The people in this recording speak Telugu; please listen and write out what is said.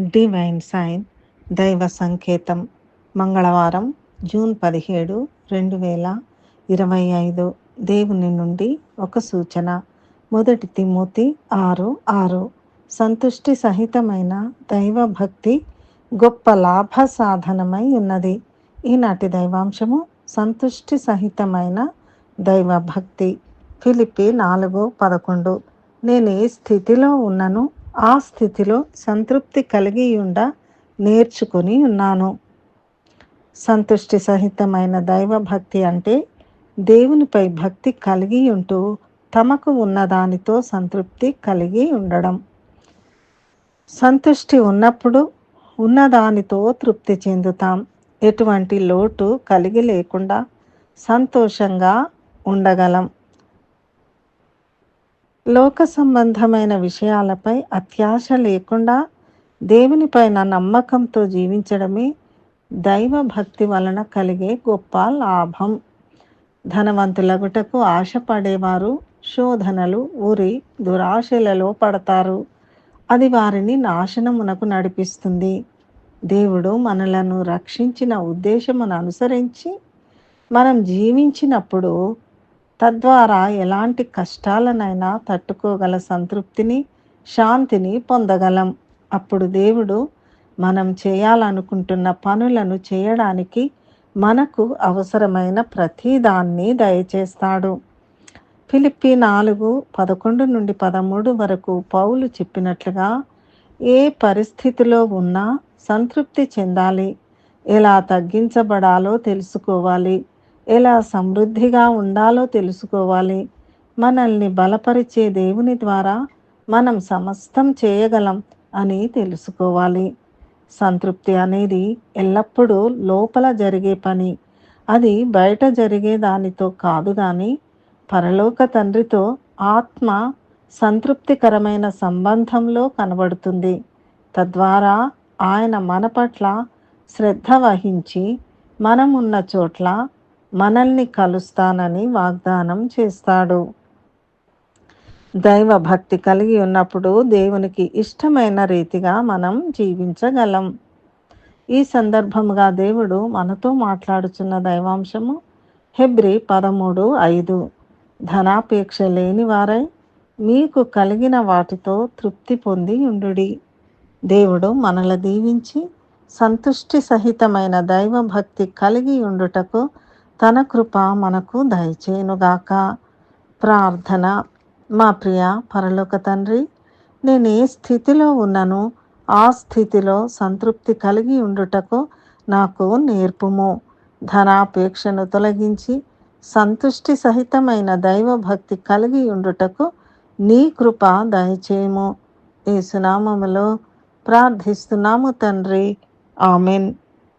డివైన్ సైన్ దైవ సంకేతం మంగళవారం జూన్ పదిహేడు రెండు వేల ఇరవై ఐదు. దేవుని నుండి ఒక సూచన. మొదటి తిమోతి ఆరు ఆరు. సంతుష్టి సహితమైన దైవ భక్తి గొప్ప లాభ సాధనమై ఉన్నది. ఈనాటి దైవాంశము సంతుష్టి సహితమైన దైవ భక్తి ఫిలిపి నాలుగు పదకొండు. నేను ఏ స్థితిలో ఉన్నను? ఆ స్థితిలో సంతృప్తి కలిగి ఉండ నేర్చుకుని ఉన్నాను. సంతుష్టి సహితమైన దైవ భక్తి అంటే దేవునిపై భక్తి కలిగి ఉంటూ తమకు ఉన్నదానితో సంతృప్తి కలిగి ఉండడం. సంతుష్టి ఉన్నప్పుడు ఉన్నదానితో తృప్తి చెందుతాం. ఎటువంటి లోటు కలిగి లేకుండా సంతోషంగా ఉండగలం. లోక సంబంధమైన విషయాలపై అత్యాశ లేకుండా దేవునిపైన నమ్మకంతో జీవించడమే దైవ భక్తి వలన కలిగే గొప్ప లాభం. ధనవంతులగుటకు ఆశపడేవారు శోధనలు ఉరి దురాశలలో పడతారు. అది వారిని నాశనమునకు నడిపిస్తుంది. దేవుడు మనలను రక్షించిన ఉద్దేశమును అనుసరించి మనం జీవించినప్పుడు తద్వారా ఎలాంటి కష్టాలనైనా తట్టుకోగల సంతృప్తిని శాంతిని పొందగలం. అప్పుడు దేవుడు మనం చేయాలనుకుంటున్న పనులను చేయడానికి మనకు అవసరమైన ప్రతిదాన్ని దయచేస్తాడు. ఫిలిప్పి నాలుగు పదకొండు నుండి పదమూడు వరకు పౌలు చెప్పినట్లుగా ఏ పరిస్థితిలో ఉన్నా సంతృప్తి చెందాలి. ఎలా తగ్గించబడాలో తెలుసుకోవాలి. ఎలా సమృద్ధిగా ఉండాలో తెలుసుకోవాలి. మనల్ని బలపరిచే దేవుని ద్వారా మనం సమస్తం చేయగలం అని తెలుసుకోవాలి. సంతృప్తి అనేది ఎల్లప్పుడూ లోపల జరిగే పని. అది బయట జరిగే దానితో కాదు కానీ పరలోక తండ్రితో ఆత్మ సంతృప్తికరమైన సంబంధంలో కనబడుతుంది. తద్వారా ఆయన మన పట్ల శ్రద్ధ వహించి మనం ఉన్న చోట్ల మనల్ని కలుస్తానని వాగ్దానం చేస్తాడు. దైవ భక్తి కలిగి ఉన్నప్పుడు దేవునికి ఇష్టమైన రీతిగా మనం జీవించగలం. ఈ సందర్భముగా దేవుడు మనతో మాట్లాడుచున్న దైవాంశము హెబ్రి పదమూడు ఐదు. ధనాపేక్ష లేని వారై మీకు కలిగిన వాటితో తృప్తి పొంది ఉండుడి. దేవుడు మనల దీవించి సంతుష్టి సహితమైన దైవభక్తి కలిగి ఉండుటకు తన కృప మనకు దయచేయునుగాక. ప్రార్థన. మా ప్రియ పరలోక తండ్రి నేను ఏ స్థితిలో ఉన్నను ఆ స్థితిలో సంతృప్తి కలిగి ఉండుటకు నాకు నేర్పుము. ధనాపేక్షను తొలగించి సంతుష్టి సహితమైన దైవభక్తి కలిగి ఉండుటకు నీ కృప దయచేయము. ఈ సునామములో ప్రార్థిస్తున్నాము తండ్రి. ఆమెన్.